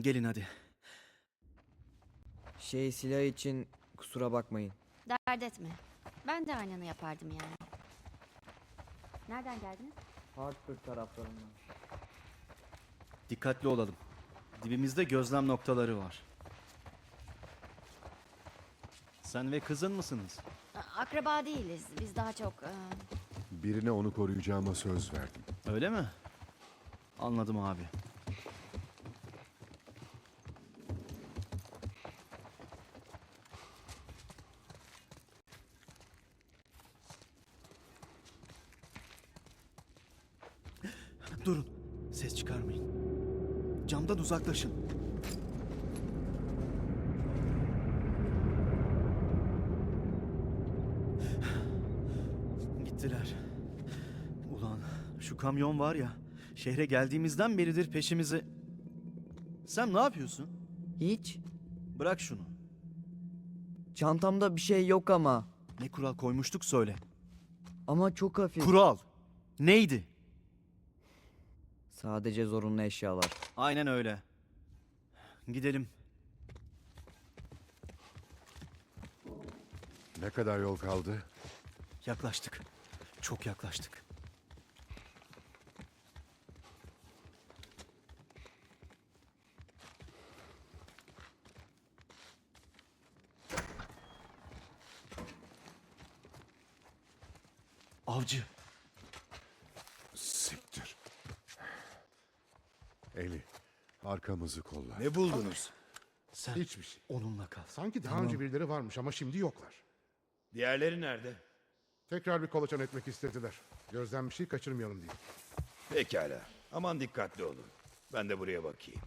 Gelin hadi. Şey silah için kusura bakmayın. Dert etme. Ben de aynını yapardım yani. Nereden geldiniz? Hartford taraflarından. Dikkatli olalım. Dibimizde gözlem noktaları var. Sen ve kızın mısınız? A- Akraba değiliz. Biz daha çok... e, Birine onu koruyacağıma söz verdim. Öyle mi? Anladım abi. Durun. Ses çıkarmayın. Camdan uzaklaşın. Gittiler. Ulan şu kamyon var ya şehre geldiğimizden beridir peşimizi... Sen ne yapıyorsun? Hiç. Bırak şunu. Çantamda bir şey yok ama. Ne kural koymuştuk söyle. Ama çok hafif. Kural. Neydi? Sadece zorunlu eşyalar. Aynen öyle. Gidelim. Ne kadar yol kaldı? Yaklaştık. Çok yaklaştık. Avcı. Siktir. Eli, arkamızı kolla. Ne buldunuz? Sen Hiçbir şey. onunla kal. Sanki daha önce birileri varmış ama şimdi yoklar. Diğerleri nerede? Tekrar bir kolaçan etmek istediler. Gözden bir şey kaçırmayalım diye. Pekala. Aman dikkatli olun. Ben de buraya bakayım.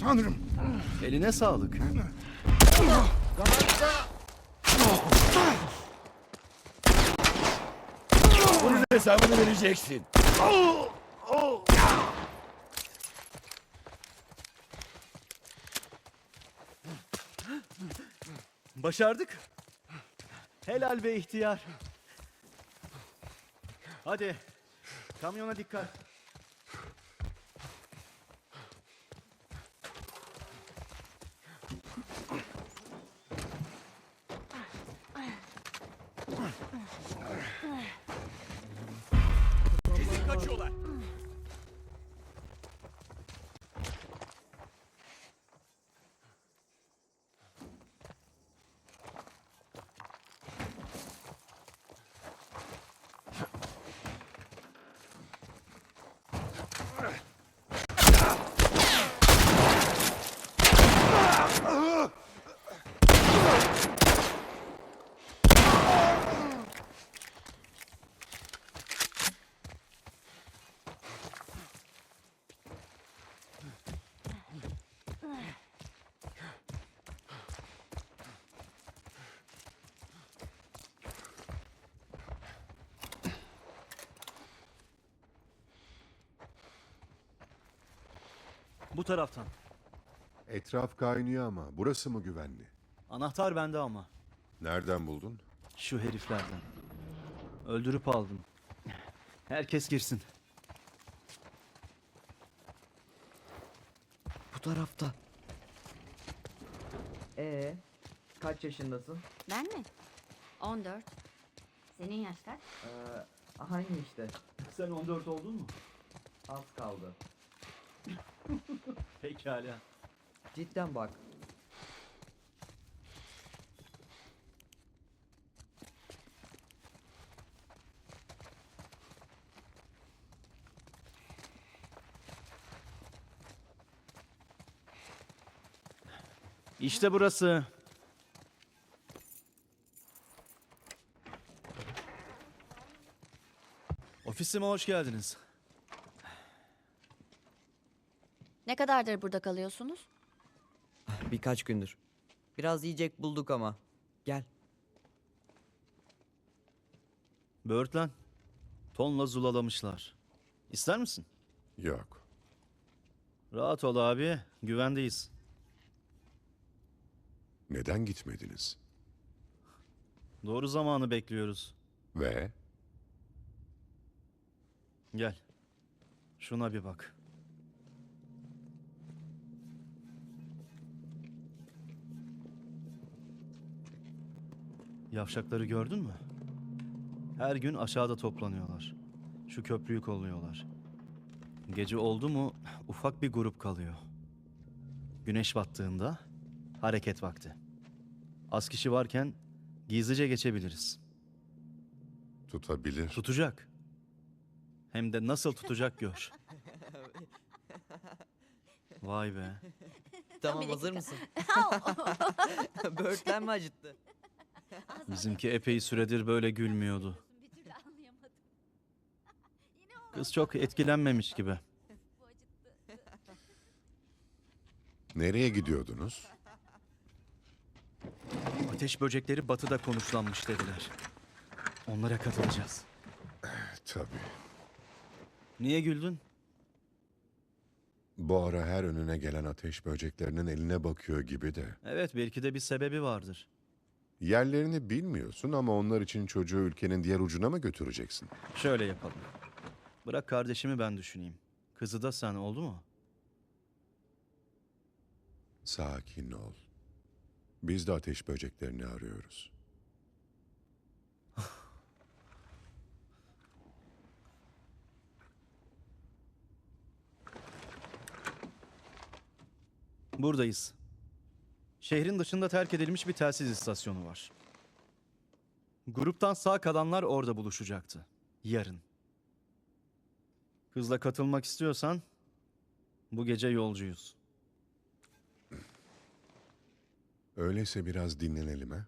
Tanrım! Eline sağlık. Bunun hesabını vereceksin. Başardık. Helal be ihtiyar. Hadi. Kamyona dikkat. Kesin kaçıyorlar. Bu taraftan. Etraf kaynıyor ama burası mı güvenli? Anahtar bende ama. Nereden buldun? Şu heriflerden. Öldürüp aldım. Herkes girsin. Bu tarafta. Ee, kaç yaşındasın? Ben mi? 14. Senin yaş kaç? Ee, aynı işte. Sen 14 oldun mu? Az kaldı. Pekala. Cidden bak. İşte burası. Ofisime hoş geldiniz. Ne kadardır burada kalıyorsunuz? Birkaç gündür. Biraz yiyecek bulduk ama. Gel. Böğürtlen. Tonla zulalamışlar. İster misin? Yok. Rahat ol abi. Güvendeyiz. Neden gitmediniz? Doğru zamanı bekliyoruz. Ve Gel. Şuna bir bak. Yavşakları gördün mü? Her gün aşağıda toplanıyorlar. Şu köprüyü kolluyorlar. Gece oldu mu ufak bir grup kalıyor. Güneş battığında hareket vakti. Az kişi varken gizlice geçebiliriz. tutabilir. Tutacak. Hem de nasıl tutacak gör. Vay be. Tamam hazır mısın? Böğürtlen mi acıttı? Bizimki epey süredir böyle gülmüyordu. Kız çok etkilenmemiş gibi. Nereye gidiyordunuz? Ateş böcekleri batıda konuşlanmış dediler. Onlara katılacağız. Tabii. Niye güldün? Bu ara her önüne gelen ateş böceklerinin eline bakıyor gibi de. Evet belki de bir sebebi vardır. Yerlerini bilmiyorsun ama onlar için çocuğu ülkenin diğer ucuna mı götüreceksin? Şöyle yapalım. Bırak kardeşimi ben düşüneyim. Kızı da sen oldu mu? Sakin ol. Biz de ateş böceklerini arıyoruz. Buradayız. Şehrin dışında terk edilmiş bir telsiz istasyonu var. Gruptan sağ kalanlar orada buluşacaktı. Yarın. Kızla katılmak istiyorsan bu gece yolcuyuz. Öyleyse biraz dinlenelim ha?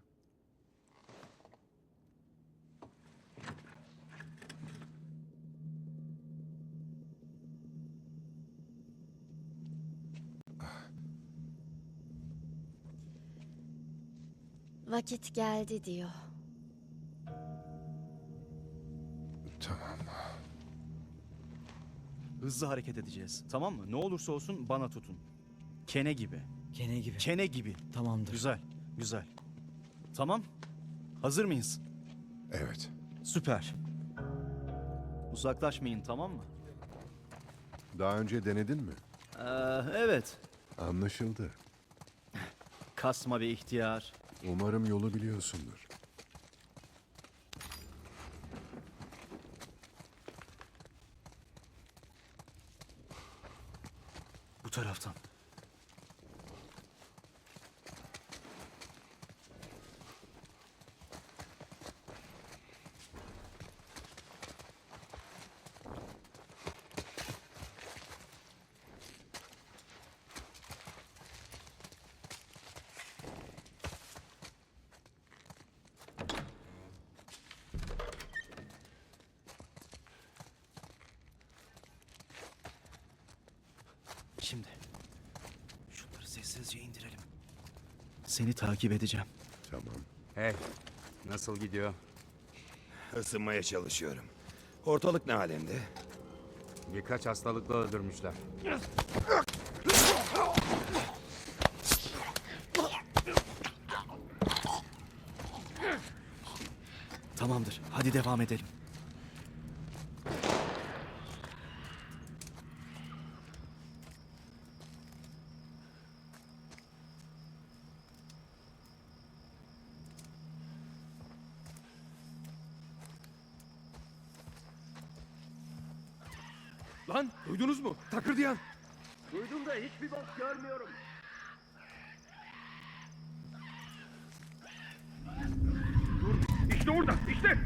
Vakit geldi diyor. Tamam. Hızlı hareket edeceğiz. Tamam mı? Ne olursa olsun bana tutun. Kene gibi. Kene gibi. Kene gibi. Tamamdır. Güzel. Güzel. Tamam. Hazır mıyız? Evet. Süper. Uzaklaşmayın tamam mı? Daha önce denedin mi? Ee, evet. Anlaşıldı. Kasma bir ihtiyar. Umarım yolu biliyorsundur. Bu taraftan. Şimdi şunları sessizce indirelim. Seni takip edeceğim. Tamam. Hey, nasıl gidiyor? Isınmaya çalışıyorum. Ortalık ne alemde? Birkaç hastalıkla öldürmüşler. Tamamdır. Hadi devam edelim. Lan duydunuz mu? Takırdayan. Duydum da hiçbir bok görmüyorum. Dur, işte orada, işte.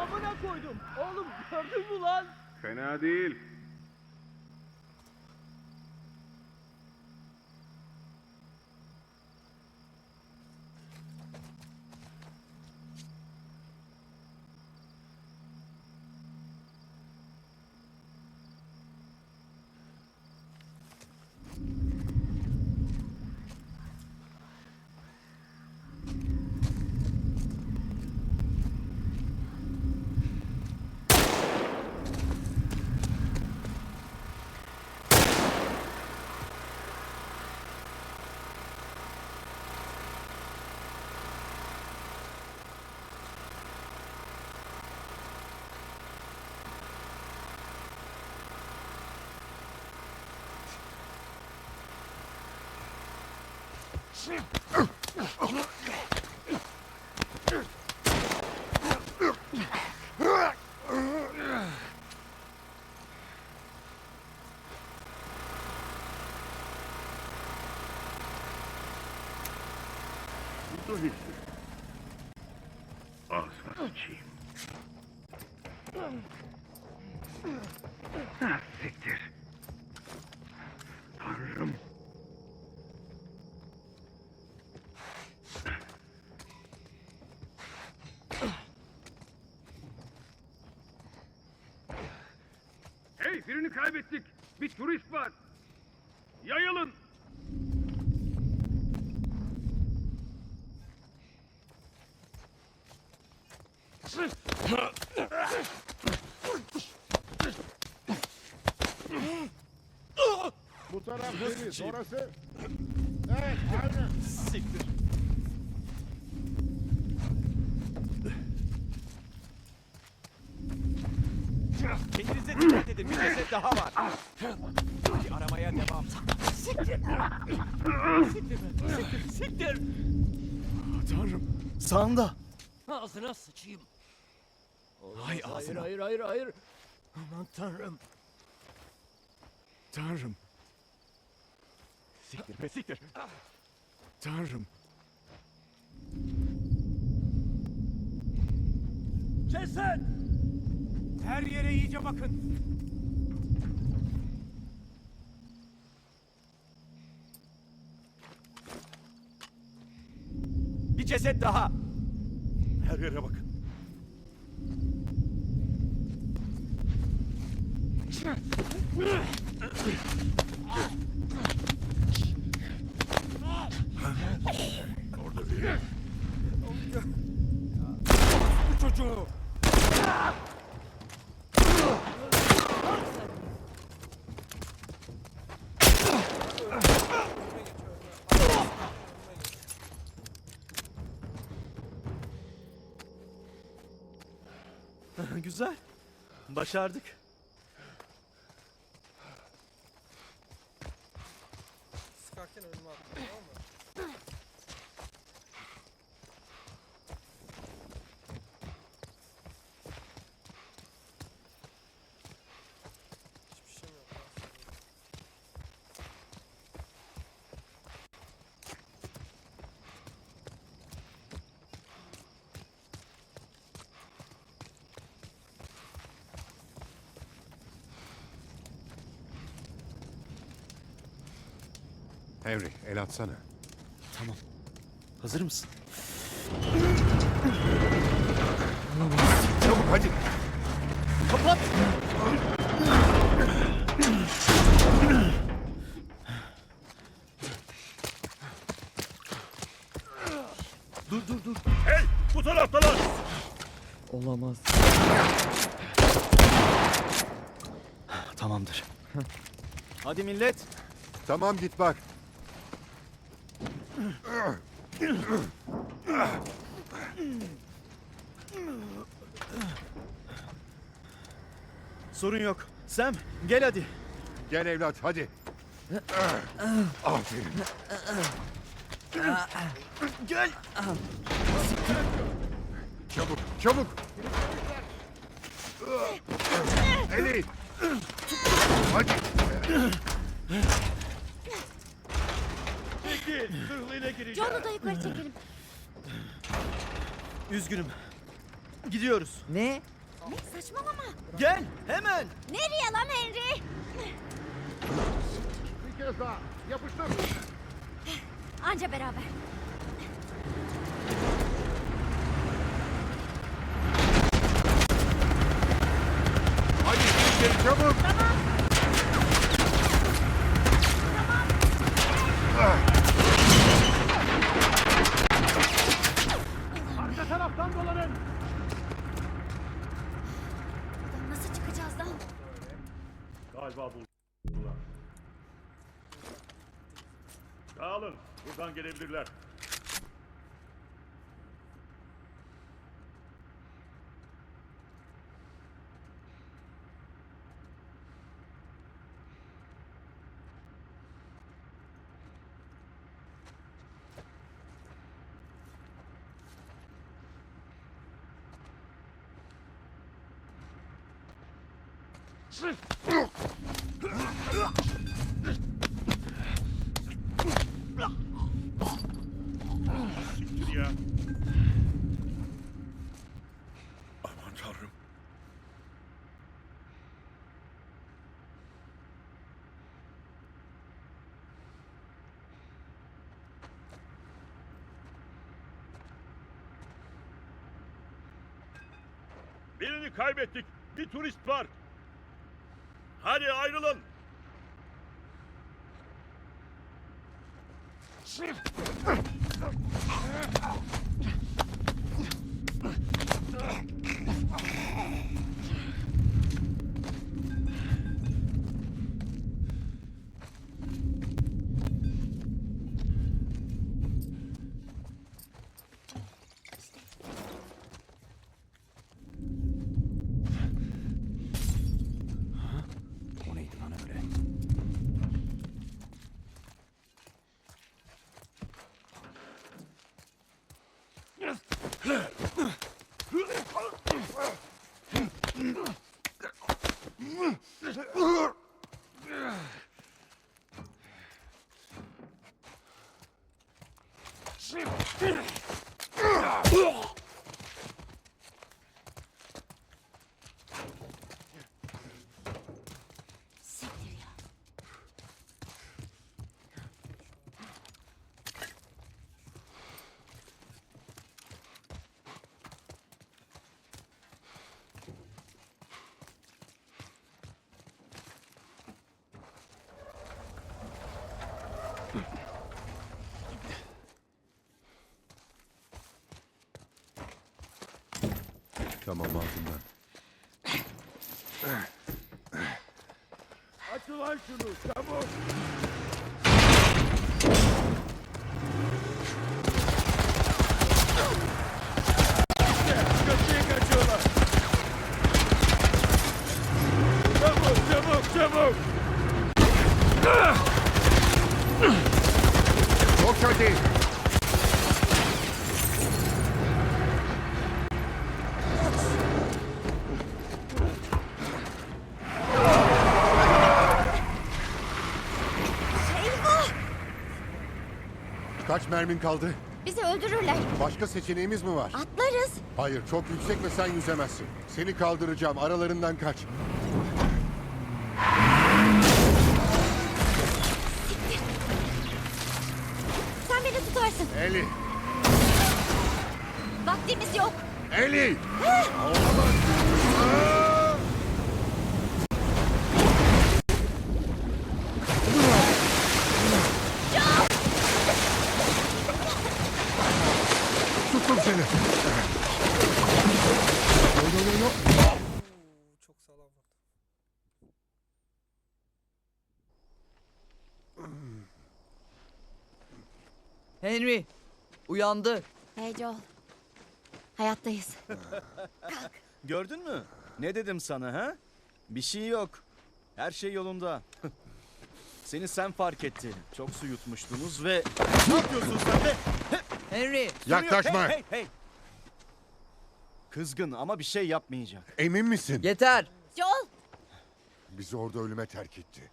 Amına koydum. Oğlum gördün mü lan? Fena değil. Dur hissi. Ağzına sıçayım. Ha, siktir. Tanrım. Hey birini kaybettik. Bir turist var. Yayılın. Bu taraf deniz, orası... Evet, aynen. Kendinize edin. Bir ceset daha var. Hadi aramaya devam. Siktir. Siktir. Siktir. Siktir. Sağında. Ağzına sıçayım. Hay ağzına. Hayır hayır hayır. Aman tanrım. Tanrım, Siktir be siktir. Tanrım. Ceset. Her yere iyice bakın. Ceset daha. Her yere bakın. Bu çocuğu. Güzel. Başardık. Henry, el atsana. Hazır mısın? Çabuk hadi. Kapat! Dur dur dur. Hey bu taraftalar. Olamaz. Tamamdır. Hadi millet. Tamam git bak. Sorun yok. Sam gel hadi. Gel evlat hadi. Aferin. Gel. Çabuk, çabuk. Eli. Hadi. Peki zırhlıyla gireceğim. John'u da yukarı çekelim. Üzgünüm. Gidiyoruz. Ne? Ne saçmalama. Gel hemen. Nereye lan Henry? Bir kez daha, yapıştır. Anca beraber. Hadi gel çabuk. Arka gelebilirler. Sırf! Birini kaybettik. Bir turist var. Hadi ayrılın. O neydi lan öyle? Siktir ya. Tamam altından. Aç ulan şunu çabuk. Kaçıyor kaçıyorlar. Çabuk çabuk çabuk. Çok kötü. Eyvah! Kaç mermin kaldı? Bizi öldürürler. Başka seçeneğimiz mi var? Atlarız. Hayır, çok yüksek ve sen yüzemezsin. Seni kaldıracağım, aralarından kaç. Sen beni tutarsın. Eli! Vaktimiz yok. Eli! Tuttum Henry uyandı. Hey Joel. Hayattayız. Gördün mü? Ne dedim sana ha? Bir şey yok. Her şey yolunda. Seni sen fark ettin. Çok su yutmuştunuz ve... Ne yapıyorsun sen de? Henry Yaklaşma. Hey, hey, hey. Kızgın ama bir şey yapmayacak. Emin misin? yeter. Joel! Bizi orada ölüme terk etti.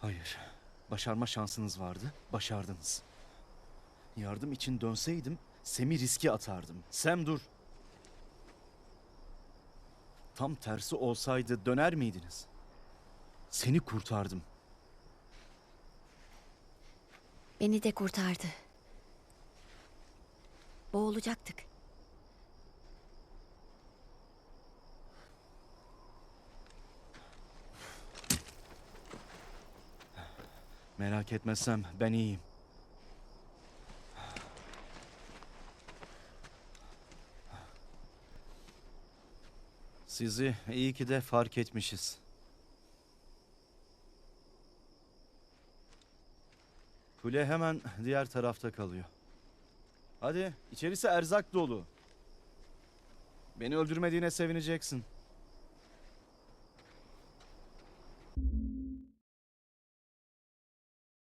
Hayır. Başarma şansınız vardı. Başardınız. Yardım için dönseydim Sem'i riske atardım. Sem dur. Tam tersi olsaydı döner miydiniz? Seni kurtardım. Beni de kurtardı. Boğulacaktık. Merak etmezsem ben iyiyim. Sizi iyi ki de fark etmişiz. Kule hemen diğer tarafta kalıyor. Hadi içerisi erzak dolu. Beni öldürmediğine sevineceksin.